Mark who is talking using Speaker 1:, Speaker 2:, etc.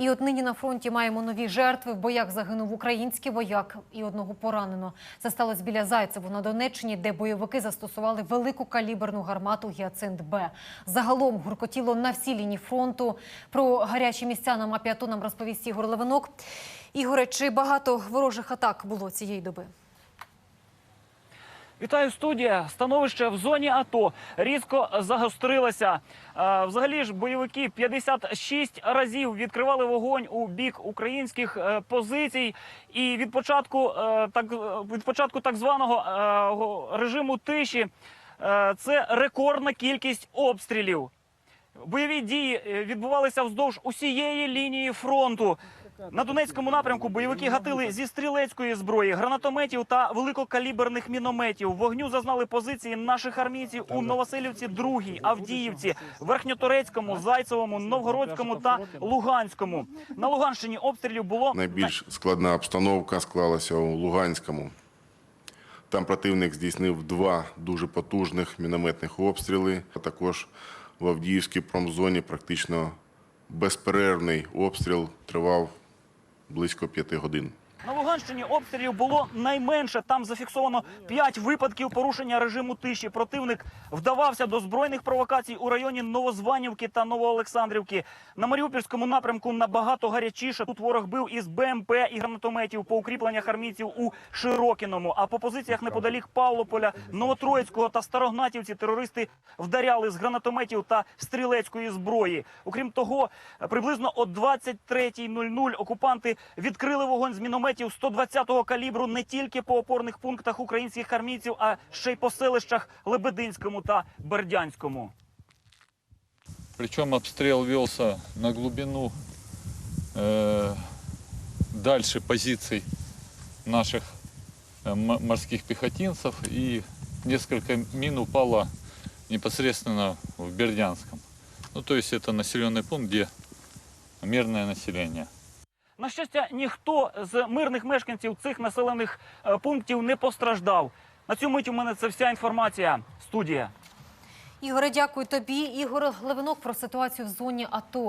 Speaker 1: І от нині на фронті маємо нові жертви. В боях загинув український вояк і одного поранено. Це сталося біля Зайцеву на Донеччині, де бойовики застосували велику каліберну гармату Гіацинт Б. Загалом гуркотіло на всій лінії фронту. Про гарячі місця на мапі АТО нам розповість Ігор Левинок. Ігоре, чи багато ворожих атак було цієї доби?
Speaker 2: Вітаю студія. Становище в зоні АТО різко загострилося. Е, Взагалі ж бойовики 56 разів відкривали вогонь у бік українських е, позицій. І від початку е, так від початку так званого режиму тиші це рекордна кількість обстрілів. Бойові дії відбувалися вздовж усієї лінії фронту. На Донецькому напрямку бойовики гатили зі стрілецької зброї, гранатометів та великокаліберних мінометів. Вогню зазнали позиції наших армійців у Новоселівці, Другій, Авдіївці, Верхньоторецькому, Зайцевому, Новгородському та Луганському. На Луганщині обстрілів було
Speaker 3: Найбільш складна обстановка склалася у Луганському. Там противник здійснив два дуже потужних мінометних обстріли. А також в Авдіївській промзоні практично безперервний обстріл тривав близько п'яти годин.
Speaker 2: Луганщині обстрілів було найменше. Там зафіксовано 5 випадків порушення режиму тиші. Противник вдавався до збройних провокацій у районі Новозванівки та Новоолександрівки. На Маріупольському напрямку набагато гарячіше. Тут ворог бив із БМП і гранатометів по укріпленнях армійців у Широкіному. А по позиціях неподалік Павлополя, Новотроїцького та Старогнатівці терористи вдаряли з гранатометів та стрілецької зброї. Окрім того, приблизно о 23.00 окупанти відкрили вогонь з мінометів 120-го калібру не тільки по опорних пунктах українських армійців, а ще й по селищах Лебединському та Бердянському.
Speaker 4: Причем обстрел велся на глубину э, дальше позиций наших э, м- морских пехотинцев. И несколько мин упало непосредственно в Бердянском. Ну, то есть это населенный пункт, где мирное население.
Speaker 2: На щастя, ніхто з мирних мешканців цих населених е, пунктів не постраждав. На цю мить у мене це вся інформація. Студія.
Speaker 1: Ігоре, дякую тобі. Ігор Левинок про ситуацію в зоні АТО.